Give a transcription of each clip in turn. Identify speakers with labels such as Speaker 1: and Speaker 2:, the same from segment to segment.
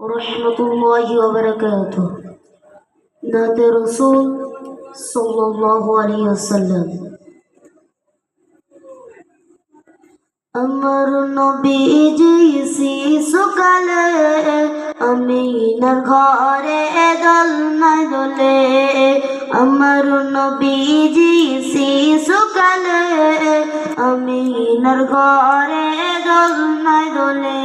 Speaker 1: রহমতুল্লাহি ওবরাকাত নাতে রসুল সাল্লাল্লাহু আলাইহি ওয়াসাল্লাম। আমার নবীজি শিশুকালে আমিনার ঘরে দল নাই দলে আমার নবীজি শিশুকালে আমিনার ঘরে দল নাই দলে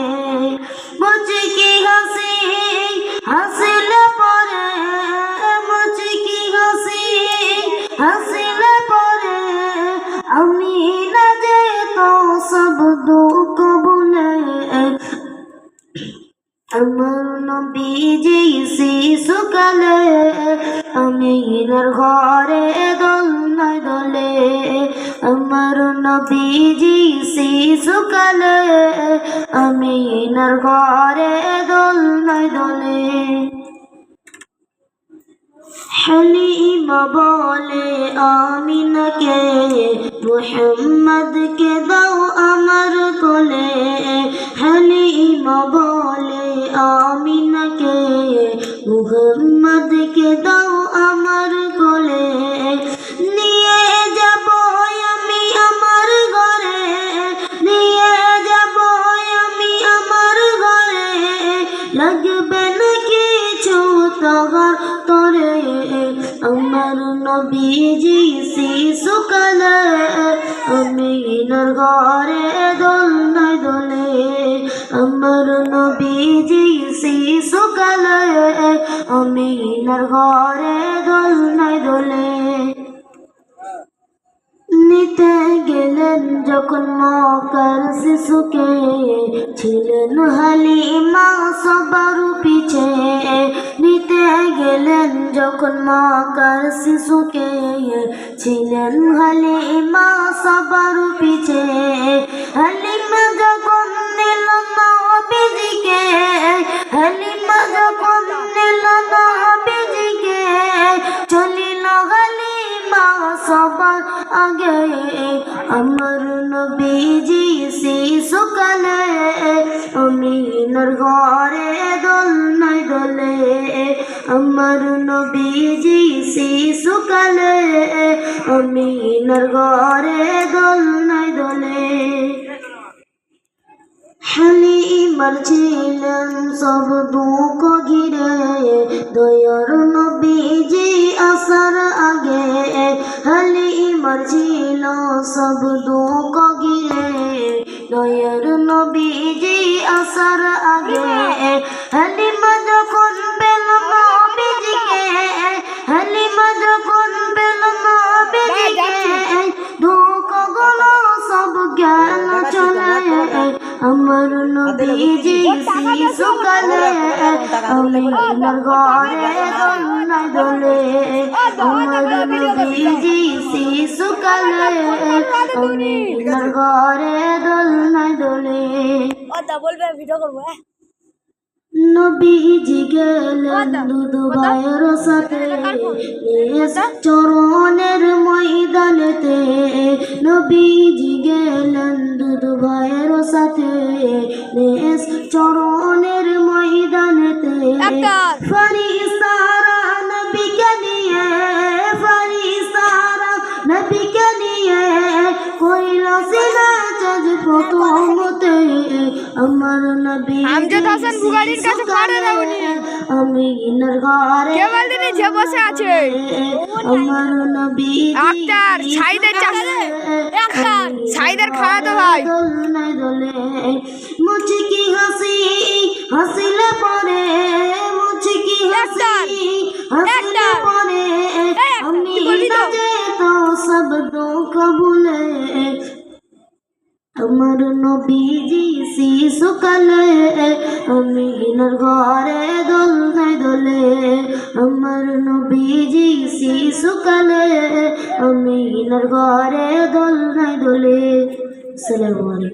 Speaker 1: হাসিলে পরে আমি না যে সব দুঃখ ভুলে। আমার নবীজি শিশুকালে আমিনার ঘরে দল নাই দলে। আমার নবীজি শিশুকালে আমিনার ঘরে দল নাই দলে। হালিমা বলে আমিনাকে মোহাম্মদকে দাও নবীজি শিশুকালে আমিনার ঘরে দোল নাই দোলে আমার নবীজি ঘরে নিতে যখন মকার শিশুকে ছিলেন হালিমা সবার পিছে। নিতে গেলেন যখন মকার শিশুকে ছিলেন হালিমা সবার পিছে। হালিমা সবার আগে আমার নবীজি শিশুকালে আমিনার ঘরে দল নাই দলে। আমার নবীজি শিশুকালে আমিনার ঘরে দল নাই দলে। হালিমার ছিলেন সব দুঃখ ঘিরে, দয়ার হালিমার ছিল সব দুঃখ ঘিরে দয়ার নবীজি আসার আগে হালিমা যখন ঘরে দোলে আমার নবীজি শিশুকালে আমিনার ঘরে দোল দোলে
Speaker 2: বলবে ভিডিও করব হ্যাঁ।
Speaker 1: নবীজি গেলেন দুধ ভাইয়ের সাথে চরণের ময়দানেতে। নবীজি গেলেন সাথে নিজ চরণের ময়দানেতে। ফরিস্তারা নবীকে নিয়ে ফরিস্তারা নবীকে নিয়ে কইল সিরাজ প্রথমতে আমার নবী
Speaker 2: আমজাদ হাসান বুগাড়ির কাছে পারে না
Speaker 1: আমি ইনার ঘরে
Speaker 2: কে বলতে নিচে বসে আছে?
Speaker 1: আমার নবী
Speaker 2: আক্তার, সাইদের চাষে। সাইদের খাওয়াতো ভাই।
Speaker 1: দোলনাই দোলে মুচকি হাসি হাসিলে পরে মুচকি হাসি হাসিলে। পরে আমি
Speaker 2: তো?
Speaker 1: নাচে তো সব দুঃখ ভুলে আমার নবীজি শিশুকালে আমি ঘরে দোল নাই দোলে আমার নবীজি শিশুকালে আমি ঘরে দোল নাই দোলে। সালামু আলাইকুম।